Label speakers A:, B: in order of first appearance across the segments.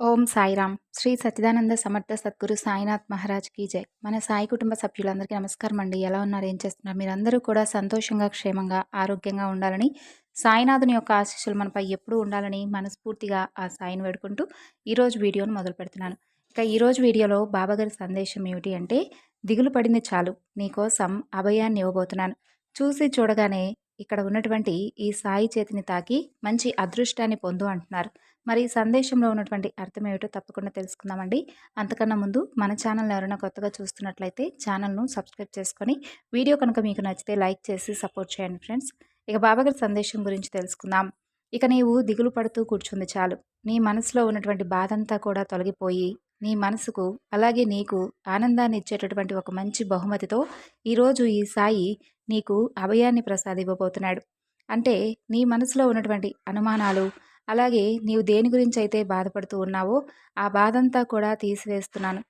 A: ఓం సాయిరామ్. శ్రీ సత్యదానంద సమర్థ సద్గురు సాయినాథ్ మహారాజ్ కీ జై. మన సాయి కుటుంబ సభ్యులందరికీ నమస్కారం అండి. ఎలా ఉన్నారు? ఏం చేస్తున్నారు? మీరందరూ కూడా సంతోషంగా క్షేమంగా ఆరోగ్యంగా ఉండాలని సాయినాథుని యొక్క ఆశీస్సులు మనపై ఎప్పుడూ ఉండాలని మనస్ఫూర్తిగా ఆ సాయిని వేడుకుంటూ ఈరోజు వీడియోను మొదలు పెడుతున్నాను. ఇక ఈరోజు వీడియోలో బాబాగారి సందేశం ఏమిటి అంటే దిగులు పడింది చాలు. నీకోసం అభయాన్ని ఇవ్వబోతున్నాను. చూసి చూడగానే ఇక్కడ ఉన్నటువంటి ఈ సాయి చేతిని తాకి మంచి అదృష్టాన్ని పొందు అంటున్నారు. మరి సందేశంలో ఉన్నటువంటి అర్థం ఏమిటో తప్పకుండా తెలుసుకుందామండి. అంతకన్నా ముందు మన ఛానల్ ఎవరైనా కొత్తగా చూస్తున్నట్లయితే ఛానల్ను సబ్స్క్రైబ్ చేసుకొని వీడియో కనుక మీకు నచ్చితే లైక్ చేసి సపోర్ట్ చేయండి ఫ్రెండ్స్. ఇక బాబాగారి సందేశం గురించి తెలుసుకుందాం. ఇక నీవు దిగులు పడుతూ కూర్చుంది చాలు. నీ మనసులో ఉన్నటువంటి బాధంతా కూడా తొలగిపోయి నీ మనసుకు అలాగే నీకు ఆనందాన్ని ఇచ్చేటటువంటి ఒక మంచి బహుమతితో ఈరోజు ఈ సాయి నీకు అభయాన్ని ప్రసాదివ్వబోతున్నాడు. అంటే నీ మనసులో ఉన్నటువంటి అనుమానాలు అలాగే నీవు దేని గురించి అయితే బాధపడుతూ ఉన్నావో ఆ బాధంతా కూడా తీసివేస్తున్నాను.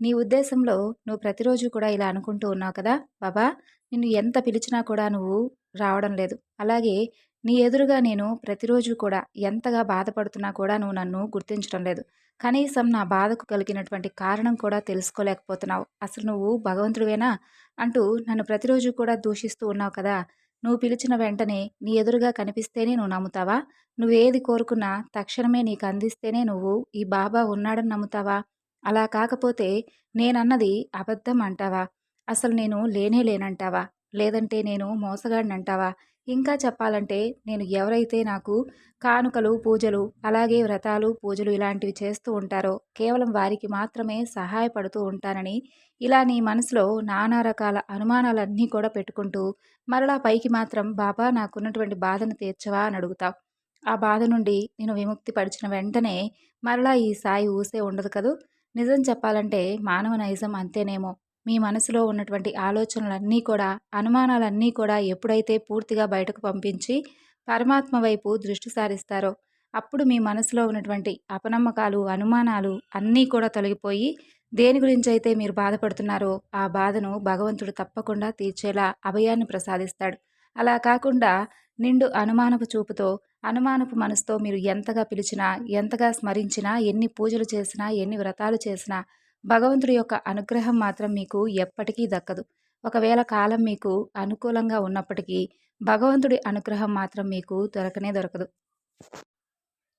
A: నీ ఉద్దేశంలో నువ్వు ప్రతిరోజు కూడా ఇలా అనుకుంటూ ఉన్నావు కదా బాబా నిన్ను ఎంత పిలిచినా కూడా నువ్వు రావడం లేదు. అలాగే నీ ఎదురుగా నేను ప్రతిరోజు కూడా ఎంతగా బాధపడుతున్నా కూడా నువ్వు నన్ను గుర్తించడం లేదు. కనీసం నా బాధకు కలిగినటువంటి కారణం కూడా తెలుసుకోలేకపోతున్నావు. అసలు నువ్వు భగవంతుడివేనా? అంటూ నన్ను ప్రతిరోజు కూడా దూషిస్తూ ఉన్నావు కదా నువ్వు పిలిచిన వెంటనే నీ ఎదురుగా కనిపిస్తేనే నువ్వు నమ్ముతావా? నువ్వేది కోరుకున్నా తక్షణమే నీకు అందిస్తేనే నువ్వు ఈ బాబా ఉన్నాడని నమ్ముతావా? అలా కాకపోతే నేనన్నది అబద్ధం అంటావా? అసలు నేను లేనే లేనంటావా? లేదంటే నేను మోసగాడినంటావా? ఇంకా చెప్పాలంటే నేను ఎవరైతే నాకు కానుకలు పూజలు అలాగే వ్రతాలు పూజలు ఇలాంటివి చేస్తూ ఉంటారో కేవలం వారికి మాత్రమే సహాయపడుతూ ఉంటానని ఇలా నీ మనసులో నానా రకాల అనుమానాలన్నీ కూడా పెట్టుకుంటూ మరలా పైకి మాత్రం బాబా నాకున్నటువంటి బాధను తీర్చవా? అని అడుగుతావు. ఆ బాధ నుండి నేను విముక్తి పడిచిన వెంటనే మరలా ఈ సాయి ఊసే ఉండదు కదూ? నిజం చెప్పాలంటే మానవ నైజం అంతేనేమో. మీ మనసులో ఉన్నటువంటి ఆలోచనలన్నీ కూడా అనుమానాలన్నీ కూడా ఎప్పుడైతే పూర్తిగా బయటకు పంపించి పరమాత్మ వైపు దృష్టి సారిస్తారో అప్పుడు మీ మనసులో ఉన్నటువంటి అపనమ్మకాలు అనుమానాలు అన్నీ కూడా తొలగిపోయి దేని గురించి అయితే మీరు బాధపడుతున్నారో ఆ బాధను భగవంతుడు తప్పకుండా తీర్చేలా అభయాన్ని ప్రసాదిస్తాడు. అలా కాకుండా నిండు అనుమానపు చూపుతో అనుమానపు మనసుతో మీరు ఎంతగా పిలిచినా ఎంతగా స్మరించినా ఎన్ని పూజలు చేసినా ఎన్ని వ్రతాలు చేసినా భగవంతుడి యొక్క అనుగ్రహం మాత్రం మీకు ఎప్పటికీ దక్కదు. ఒకవేళ కాలం మీకు అనుకూలంగా ఉన్నప్పటికీ భగవంతుడి అనుగ్రహం మాత్రం మీకు దొరకనే దొరకదు.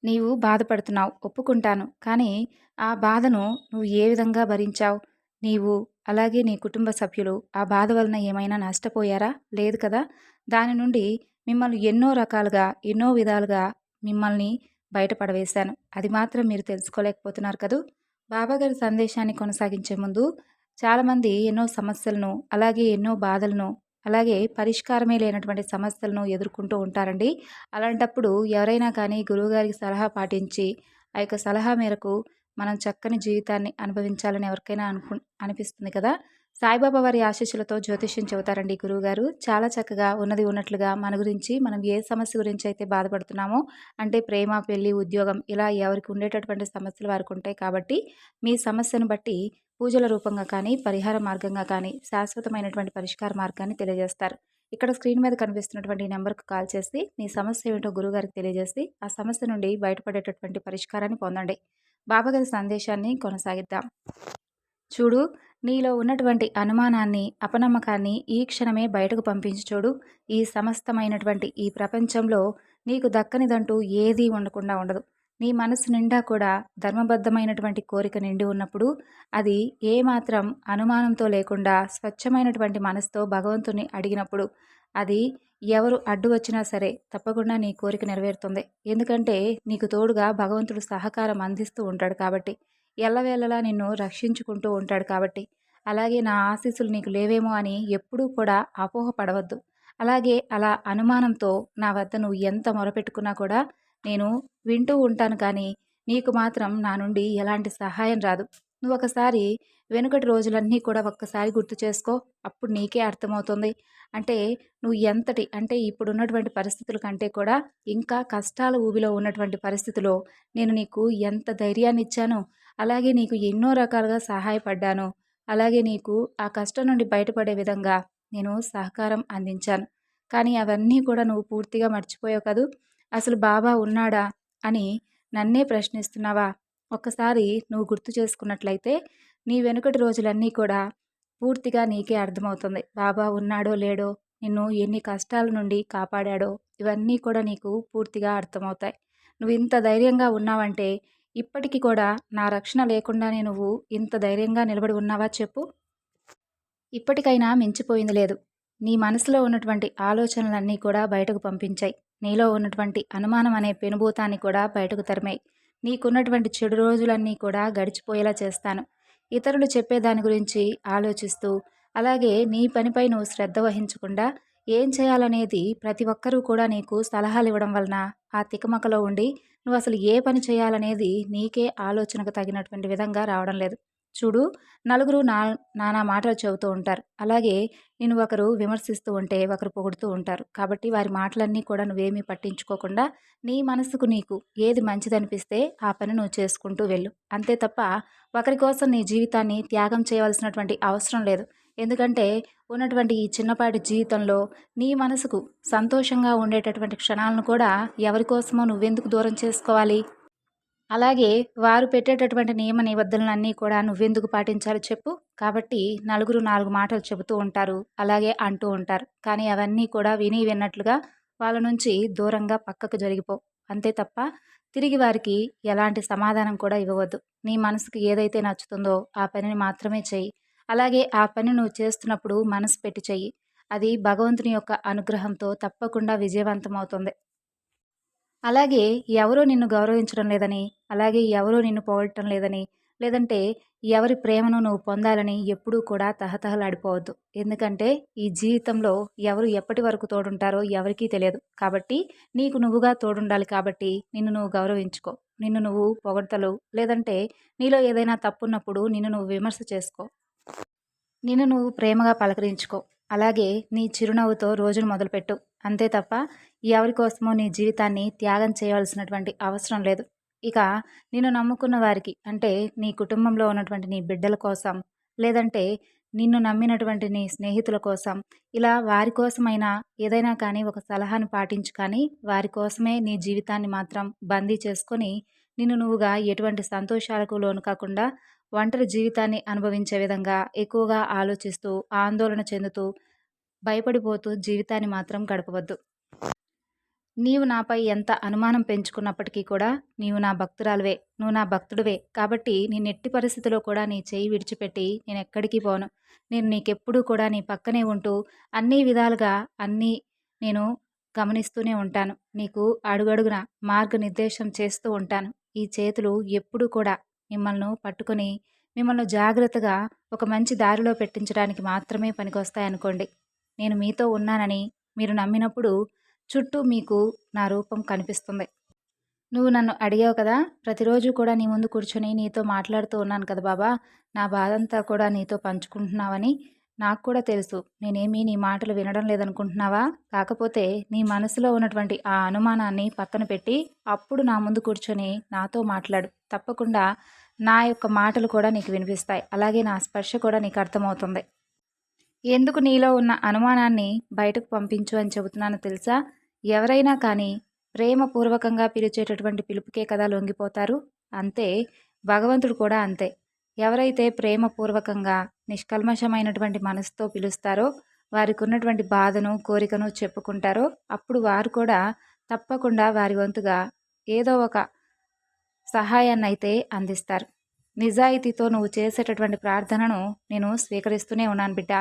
A: నీవు బాధపడుతున్నావు ఒప్పుకుంటాను. కానీ ఆ బాధను నువ్వు ఏ విధంగా భరించావు? నీవు అలాగే నీ కుటుంబ సభ్యులు ఆ బాధ వలన ఏమైనా నష్టపోయారా? లేదు కదా? దాని నుండి మిమ్మల్ని ఎన్నో రకాలుగా ఎన్నో విధాలుగా మిమ్మల్ని బయటపడవేశాను అది మాత్రం మీరు తెలుసుకోలేకపోతున్నారు కదూ? బాబాగారి సందేశాన్ని కొనసాగించే ముందు చాలామంది ఎన్నో సమస్యలను అలాగే ఎన్నో బాధలను అలాగే పరిష్కారమే లేనటువంటి సమస్యలను ఎదుర్కొంటూ ఉంటారండి. అలాంటప్పుడు ఎవరైనా కానీ గురువుగారికి సలహా పాటించి ఆ యొక్క సలహా మేరకు మనం చక్కని జీవితాన్ని అనుభవించాలని ఎవరికైనా అనుకు అనిపిస్తుంది కదా? సాయిబాబా వారి ఆశీస్సులతో జ్యోతిష్యం చెబుతారండి గురువుగారు. చాలా చక్కగా ఉన్నది ఉన్నట్లుగా మన గురించి మనం ఏ సమస్య గురించి అయితే బాధపడుతున్నామో అంటే ప్రేమ పెళ్ళి ఉద్యోగం ఇలా ఎవరికి ఉండేటటువంటి సమస్యలు వారికి ఉంటాయి కాబట్టి మీ సమస్యను బట్టి పూజల రూపంగా కానీ పరిహార మార్గంగా కానీ శాశ్వతమైనటువంటి పరిష్కార మార్గాన్ని తెలియజేస్తారు. ఇక్కడ స్క్రీన్ మీద కనిపిస్తున్నటువంటి నెంబర్కు కాల్ చేసి మీ సమస్య ఏమిటో గురుగారికి తెలియజేసి ఆ సమస్య నుండి బయటపడేటటువంటి పరిష్కారాన్ని పొందండి. బాబాగారి సందేశాన్ని కొనసాగిద్దాం. చూడు నీలో ఉన్నటువంటి అనుమానాన్ని అపనమ్మకాన్ని ఈ క్షణమే బయటకు పంపించి చూడు. ఈ సమస్తమైనటువంటి ఈ ప్రపంచంలో నీకు దక్కనిదంటూ ఏదీ ఉండకుండా ఉండదు. నీ మనసు నిండా కూడా ధర్మబద్ధమైనటువంటి కోరిక నిండి ఉన్నప్పుడు అది ఏమాత్రం అనుమానంతో లేకుండా స్వచ్ఛమైనటువంటి మనసుతో భగవంతుని అడిగినప్పుడు అది ఎవరు అడ్డు వచ్చినా సరే తప్పకుండా నీ కోరిక నెరవేరుతుంది. ఎందుకంటే నీకు తోడుగా భగవంతుడు సహకారం అందిస్తూ ఉంటాడు కాబట్టి ఎల్లవేళలా నిన్ను రక్షించుకుంటూ ఉంటాడు కాబట్టి. అలాగే నా ఆశీస్సులు నీకు లేవేమో అని ఎప్పుడూ కూడా అపోహ పడవద్దు అలాగే అలా అనుమానంతో నా వద్ద నువ్వు ఎంత మొరపెట్టుకున్నా కూడా నేను వింటూ ఉంటాను కానీ నీకు మాత్రం నా నుండి ఎలాంటి సహాయం రాదు. నువ్వు ఒకసారి వెనుకటి రోజులన్నీ కూడా ఒక్కసారి గుర్తు చేసుకో అప్పుడు నీకే అర్థమవుతుంది. అంటే నువ్వు ఎంతటి అంటే ఇప్పుడున్నటువంటి పరిస్థితుల కంటే కూడా ఇంకా కష్టాల ఊబిలో ఉన్నటువంటి పరిస్థితిలో నేను నీకు ఎంత ధైర్యాన్ని ఇచ్చానో అలాగే నీకు ఎన్నో రకాలుగా సహాయపడ్డాను. అలాగే నీకు ఆ కష్టం నుండి బయటపడే విధంగా నేను సహకారం అందించాను. కానీ అవన్నీ కూడా నువ్వు పూర్తిగా మర్చిపోయావు కదూ? అసలు బాబా ఉన్నాడా అని నన్నే ప్రశ్నిస్తున్నావా? ఒక్కసారి నువ్వు గుర్తు చేసుకున్నట్లయితే నీ వెనుకటి రోజులన్నీ కూడా పూర్తిగా నీకే అర్థమవుతుంది. బాబా ఉన్నాడో లేడో నిన్ను ఎన్ని కష్టాల నుండి కాపాడాడో ఇవన్నీ కూడా నీకు పూర్తిగా అర్థమవుతాయి. నువ్వు ఇంత ధైర్యంగా ఉన్నావంటే ఇప్పటికీ కూడా నా రక్షణ లేకుండానే నువ్వు ఇంత ధైర్యంగా నిలబడి ఉన్నావా చెప్పు. ఇప్పటికైనా మించిపోయింది లేదు. నీ మనసులో ఉన్నటువంటి ఆలోచనలన్నీ కూడా బయటకు పంపించాయి. నీలో ఉన్నటువంటి అనుమానం అనే పెనుభూతాన్ని కూడా బయటకు తరిమాయి. నీకున్నటువంటి చెడు రోజులన్నీ కూడా గడిచిపోయేలా చేస్తాను. ఇతరులు చెప్పే దాని గురించి ఆలోచిస్తూ అలాగే నీ పనిపై నువ్వు శ్రద్ధ వహించకుండా ఏం చేయాలనేది ప్రతి ఒక్కరూ కూడా నీకు సలహాలు ఇవ్వడం వలన ఆ తికమకలో ఉండి నువ్వు అసలు ఏ పని చేయాలనేది నీకే ఆలోచనకు తగినటువంటి విధంగా రావడం లేదు. చూడు నలుగురు నా నానా మాటలు చెబుతూ ఉంటారు. అలాగే నేను ఒకరు విమర్శిస్తూ ఉంటే ఒకరు పొగుడుతూ ఉంటారు. కాబట్టి వారి మాటలన్నీ కూడా నువ్వేమీ పట్టించుకోకుండా నీ మనసుకు నీకు ఏది మంచిదనిపిస్తే ఆ పని నువ్వు చేసుకుంటూ వెళ్ళు. అంతే తప్ప ఒకరి కోసం నీ జీవితాన్ని త్యాగం చేయవలసినటువంటి అవసరం లేదు. ఎందుకంటే ఉన్నటువంటి ఈ చిన్నపాటి జీవితంలో నీ మనసుకు సంతోషంగా ఉండేటటువంటి క్షణాలను కూడా ఎవరి కోసమో నువ్వెందుకు దూరం చేసుకోవాలి? అలాగే వారు పెట్టేటటువంటి నియమ నిబద్ధనలన్నీ కూడా నువ్వెందుకు పాటించాలో చెప్పు. కాబట్టి నలుగురు నాలుగు మాటలు చెబుతూ ఉంటారు. అలాగే అంటూ ఉంటారు. కానీ అవన్నీ కూడా విని విన్నట్లుగా వాళ్ళ నుంచి దూరంగా పక్కకు జరిగిపో. అంతే తప్ప తిరిగి వారికి ఎలాంటి సమాధానం కూడా ఇవ్వవద్దు. నీ మనసుకు ఏదైతే నచ్చుతుందో ఆ పనిని మాత్రమే చెయ్యి. అలాగే ఆ పని నువ్వు చేస్తున్నప్పుడు మనసు పెట్టి చెయ్యి. అది భగవంతుని యొక్క అనుగ్రహంతో తప్పకుండా విజయవంతం అవుతుంది అలాగే ఎవరో నిన్ను గౌరవించడం లేదని అలాగే ఎవరో నిన్ను పోగొట్టడం లేదని లేదంటే ఎవరి ప్రేమను నువ్వు పొందాలని ఎప్పుడూ కూడా తహతహలాడిపోవద్దు. ఎందుకంటే ఈ జీవితంలో ఎవరు ఎప్పటి వరకు తోడుంటారో ఎవరికీ తెలియదు. కాబట్టి నీకు నువ్వుగా తోడుండాలి కాబట్టి నిన్ను నువ్వు గౌరవించుకో. నిన్ను నువ్వు పొగడతలు లేదంటే నీలో ఏదైనా తప్పున్నప్పుడు నిన్ను నువ్వు విమర్శ చేసుకో. నిన్ను నువ్వు ప్రేమగా పలకరించుకో. అలాగే నీ చిరునవ్వుతో రోజును మొదలుపెట్టు. అంతే తప్ప ఎవరి కోసమో నీ జీవితాన్ని త్యాగం చేయవలసినటువంటి అవసరం లేదు. ఇక నిన్ను నమ్ముకున్న వారికి అంటే నీ కుటుంబంలో ఉన్నటువంటి నీ బిడ్డల కోసం లేదంటే నిన్ను నమ్మినటువంటి నీ స్నేహితుల కోసం ఇలా వారి కోసమైనా ఏదైనా కానీ ఒక సలహాను పాటించు కానీ వారి కోసమే నీ జీవితాన్ని మాత్రం బందీ చేసుకొని నిన్ను నువ్వుగా ఎటువంటి సంతోషాలకు లోను కాకుండా ఒంటరి జీవితాన్ని అనుభవించే విధంగా ఎక్కువగా ఆలోచిస్తూ ఆందోళన చెందుతూ భయపడిపోతూ జీవితాన్ని మాత్రం గడపవద్దు. నీవు నాపై ఎంత అనుమానం పెంచుకున్నప్పటికీ కూడా నీవు నా భక్తురాలువే నువ్వు నా భక్తుడివే కాబట్టి నేను ఎట్టి పరిస్థితిలో కూడా నీ చేయి విడిచిపెట్టి నేను ఎక్కడికి పోను. నేను నీకెప్పుడూ కూడా నీ పక్కనే ఉంటూ అన్ని విధాలుగా అన్నీ నేను గమనిస్తూనే ఉంటాను. నీకు అడుగడుగున మార్గనిర్దేశం చేస్తూ ఉంటాను. ఈ చేతులు ఎప్పుడూ కూడా మిమ్మల్ని పట్టుకొని మిమ్మల్ని జాగ్రత్తగా ఒక మంచి దారిలో పెట్టించడానికి మాత్రమే పనికొస్తాయనుకోండి. నేను మీతో ఉన్నానని మీరు నమ్మినప్పుడు చుట్టూ మీకు నా రూపం కనిపిస్తుంది. నువ్వు నన్ను అడిగావు కదా ప్రతిరోజు కూడా నీ ముందు కూర్చొని నీతో మాట్లాడుతూ ఉన్నాను కదా బాబా నా బాధంతా కూడా నీతో పంచుకుంటున్నావని నాకు కూడా తెలుసు. నేనేమీ నీ మాటలు వినడం లేదనుకుంటున్నావా? కాకపోతే నీ మనసులో ఉన్నటువంటి ఆ అనుమానాన్ని పక్కన పెట్టి అప్పుడు నా ముందు కూర్చొని నాతో మాట్లాడు. తప్పకుండా నా యొక్క మాటలు కూడా నీకు వినిపిస్తాయి. అలాగే నా స్పర్శ కూడా నీకు అర్థమవుతుంది. ఎందుకు నీలో ఉన్న అనుమానాన్ని బయటకు పంపించు అని చెబుతున్నాను తెలుసా? ఎవరైనా కానీ ప్రేమపూర్వకంగా పిలిచేటటువంటి పిలుపుకే కదా లొంగిపోతారు? అంతే. భగవంతుడు కూడా అంతే. ఎవరైతే ప్రేమపూర్వకంగా నిష్కల్మషమైనటువంటి మనసుతో పిలుస్తారో వారికి ఉన్నటువంటి బాధను కోరికను చెప్పుకుంటారో అప్పుడు వారు కూడా తప్పకుండా వారి వంతుగా ఏదో ఒక సహాయాన్నైతే అందిస్తారు. నిజాయితీతో నువ్వు చేసేటటువంటి ప్రార్థనను నేను స్వీకరిస్తూనే ఉన్నాను బిడ్డ.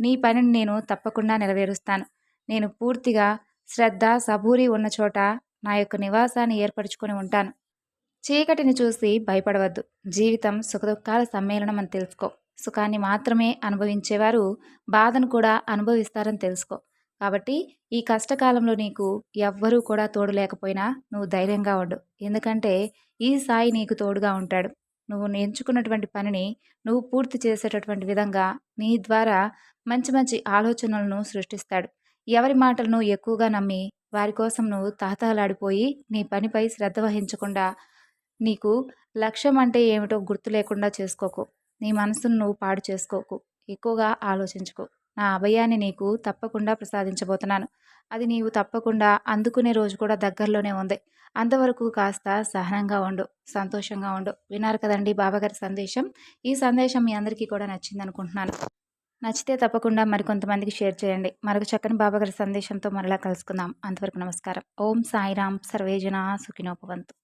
A: నీ పనిని నేను తప్పకుండా నెరవేరుస్తాను. నేను పూర్తిగా శ్రద్ధ సబూరి ఉన్న చోట నా యొక్క నివాసాన్ని ఏర్పరచుకొని ఉంటాను. చీకటిని చూసి భయపడవద్దు. జీవితం సుఖదుఖాల సమ్మేళనం అని తెలుసుకో. సుఖాన్ని మాత్రమే అనుభవించేవారు బాధను కూడా అనుభవిస్తారని తెలుసుకో. కాబట్టి ఈ కష్టకాలంలో నీకు ఎవ్వరూ కూడా తోడు లేకపోయినా నువ్వు ధైర్యంగా ఉండు. ఎందుకంటే ఈ సాయి నీకు తోడుగా ఉంటాడు. నువ్వు ఎంచుకున్నటువంటి పనిని నువ్వు పూర్తి చేసేటటువంటి విధంగా నీ ద్వారా మంచి మంచి ఆలోచనలను సృష్టిస్తాడు. ఎవరి మాటలను ఎక్కువగా నమ్మి వారి కోసం నువ్వు తాతాలాడిపోయి నీ పనిపై శ్రద్ధ వహించకుండా నీకు లక్ష్యం అంటే ఏమిటో గుర్తు లేకుండా చేసుకోకు. నీ మనసును నువ్వు పాడు చేసుకోకు. ఎక్కువగా ఆలోచించుకో. నా అభయాన్ని నీకు తప్పకుండా ప్రసాదించబోతున్నాను. అది నీవు తప్పకుండా అందుకునే రోజు కూడా దగ్గరలోనే ఉంది. అంతవరకు కాస్త సహనంగా ఉండు సంతోషంగా ఉండు. విన్నారు కదండి బాబాగారి సందేశం? ఈ సందేశం మీ అందరికీ కూడా నచ్చింది అనుకుంటున్నాను నచ్చితే తప్పకుండా మరికొంతమందికి షేర్ చేయండి. మరొక చక్కని బాబాగారి సందేశంతో మరలా కలుసుకుందాం. అంతవరకు నమస్కారం. ఓం సాయిరామ్ సర్వేజన సుఖినోపవంతు